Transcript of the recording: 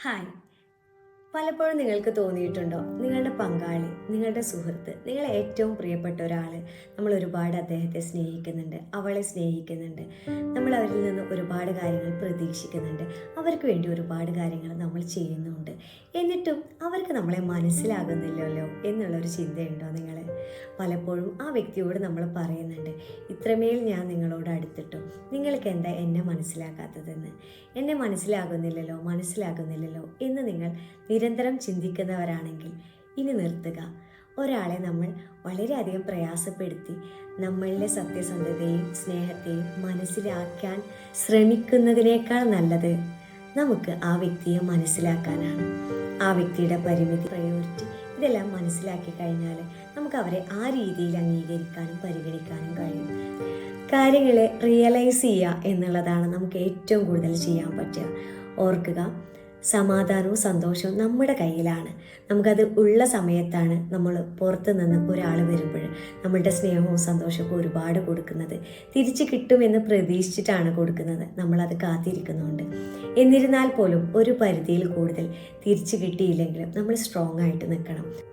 Hi പലപ്പോഴും നിങ്ങൾക്ക് തോന്നിയിട്ടുണ്ടോ? നിങ്ങളുടെ പങ്കാളി നിങ്ങളുടെ സുഹൃത്ത് നിങ്ങളെ ഏറ്റവും പ്രിയപ്പെട്ട ഒരാൾ നമ്മൾ ഒരുപാട് അദ്ദേഹത്തെ സ്നേഹിക്കുന്നുണ്ട് അവളെ സ്നേഹിക്കുന്നുണ്ട്. നമ്മൾ അവരിൽ നിന്ന് ഒരുപാട് കാര്യങ്ങൾ പ്രതീക്ഷിക്കുന്നുണ്ട്. അവർക്ക് വേണ്ടി ഒരുപാട് കാര്യങ്ങൾ നമ്മൾ ചെയ്യുന്നുണ്ട്. എന്നിട്ടും അവർക്ക് നമ്മളെ മനസ്സിലാകുന്നില്ലല്ലോ എന്നുള്ളൊരു ചിന്തയുണ്ടോ നിങ്ങൾ പലപ്പോഴും ആ വ്യക്തിയോട് നമ്മൾ പറയുന്നുണ്ട് ഇത്രമേൽ ഞാൻ നിങ്ങളോട് അടുത്തിട്ടും നിങ്ങൾക്ക് എന്താ എന്നെ മനസ്സിലാക്കാത്തതെന്ന്? എന്നെ മനസ്സിലാകുന്നില്ലല്ലോ മനസ്സിലാകുന്നില്ലല്ലോ എന്ന് നിങ്ങൾ നിരന്തരം ചിന്തിക്കുന്നവരാണെങ്കിൽ ഇനി നിർത്തുക. ഒരാളെ നമ്മൾ വളരെയധികം പ്രയാസപ്പെടുത്തി നമ്മളിലെ സത്യസന്ധതയും സ്നേഹത്തെയും മനസ്സിലാക്കാൻ ശ്രമിക്കുന്നതിനേക്കാൾ നല്ലത് നമുക്ക് ആ വ്യക്തിയെ മനസ്സിലാക്കാനാണ്. ആ വ്യക്തിയുടെ പരിമിതി പ്രയോറിറ്റി ഇതെല്ലാം മനസ്സിലാക്കി കഴിഞ്ഞാൽ നമുക്ക് അവരെ ആ രീതിയിൽ അംഗീകരിക്കാനും പരിഗണിക്കാനും കഴിയും. കാര്യങ്ങളെ റിയലൈസ് ചെയ്യുക എന്നുള്ളതാണ് നമുക്ക് ഏറ്റവും കൂടുതൽ ചെയ്യാൻ പറ്റുക. ഓർക്കുക സമാധാനവും സന്തോഷവും നമ്മുടെ കയ്യിലാണ്. നമുക്കത് ഉള്ള സമയത്താണ് നമ്മൾ പുറത്തു നിന്ന് ഒരാൾ വരുമ്പോൾ നമ്മളുടെ സ്നേഹവും സന്തോഷവും ഒരുപാട് കൊടുക്കുന്നത്. തിരിച്ചു കിട്ടുമെന്ന് പ്രതീക്ഷിച്ചിട്ടാണ് കൊടുക്കുന്നത്. നമ്മളത് കാത്തിരിക്കുന്നുണ്ട്. എന്നിരുന്നാൽ പോലും ഒരു പരിധിയിൽ കൂടുതൽ തിരിച്ചു കിട്ടിയില്ലെങ്കിലും നമ്മൾ സ്ട്രോങ് ആയിട്ട് നിൽക്കണം.